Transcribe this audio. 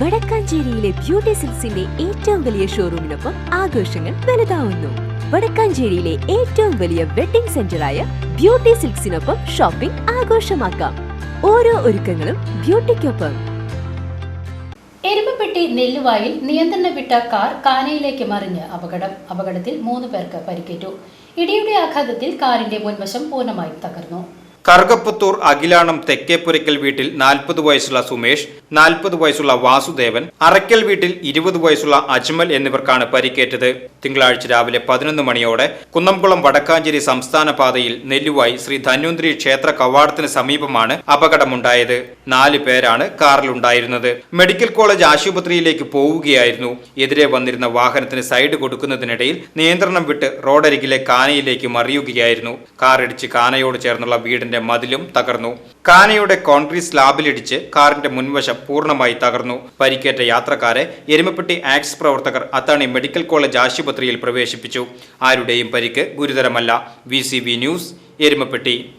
വടക്കാഞ്ചേരിയിലെ beauty സിൽസിന്റെ ഏറ്റവും വലിയ ഷോറൂമിനൊപ്പം ആഘോഷങ്ങൾ വലുതാവുന്നു. വടക്കാഞ്ചേരിയിലെ ഏറ്റവും വലിയ വെഡിംഗ് സെന്ററായ ബ്യൂട്ടി സിൽക്സിനൊപ്പം ഷോപ്പിംഗ് ആഘോഷമാക്കാം. ഓരോ ഒരുക്കങ്ങളും ബ്യൂട്ടിക്കൊപ്പം. എരുമപ്പെട്ടി നെല്ലുവായിൽ നിയന്ത്രണം വിട്ട കാർ കാനയിലേക്ക് മറിഞ്ഞ് അപകടം. അപകടത്തിൽ മൂന്ന് പേർക്ക് പരിക്കേറ്റു. ഇടിയുടെ ആഘാതത്തിൽ കാറിന്റെ മുൻവശം പൂർണമായും തകർന്നു. കറുകപ്പുത്തൂർ അഖിലാണം തെക്കേപ്പുരയ്ക്കൽ വീട്ടിൽ നാൽപ്പത് വയസ്സുള്ള സുമേഷ് നാൽപ്പത് വയസ്സുള്ള വാസുദേവൻ അറയ്ക്കൽ വീട്ടിൽ ഇരുപത് വയസ്സുള്ള അജ്മൽ എന്നിവർക്കാണ് പരിക്കേറ്റത്. തിങ്കളാഴ്ച രാവിലെ പതിനൊന്ന് മണിയോടെ കുന്നംകുളം വടക്കാഞ്ചേരി സംസ്ഥാന പാതയിൽ നെല്ലുവായി ശ്രീ ധന്വന്തിരി ക്ഷേത്ര കവാടത്തിന് സമീപമാണ് അപകടമുണ്ടായത്. നാല് പേരാണ് കാറിലുണ്ടായിരുന്നത്. മെഡിക്കൽ കോളേജ് ആശുപത്രിയിലേക്ക് പോവുകയായിരുന്നു. എതിരെ വന്നിരുന്ന വാഹനത്തിന് സൈഡ് കൊടുക്കുന്നതിനിടയിൽ നിയന്ത്രണം വിട്ട് റോഡരികിലെ കാനയിലേക്ക് മറിയുകയായിരുന്നു. കാറിടിച്ച് കാനയോട് ചേർന്നുള്ള വീടിന്റെ മതിലും തകർന്നു. കാനയുടെ കോൺക്രീറ്റ് സ്ലാബിലിടിച്ച് കാറിന്റെ മുൻവശം പൂർണമായി തകർന്നു. പരിക്കേറ്റ യാത്രക്കാരെ എരുമപ്പെട്ടി ആക്സ് പ്രവർത്തകർ അത്താണി മെഡിക്കൽ കോളേജ് ആശുപത്രിയിൽ പ്രവേശിപ്പിച്ചു. ആരുടെയും പരിക്ക് ഗുരുതരമല്ല. V news Erumapetty.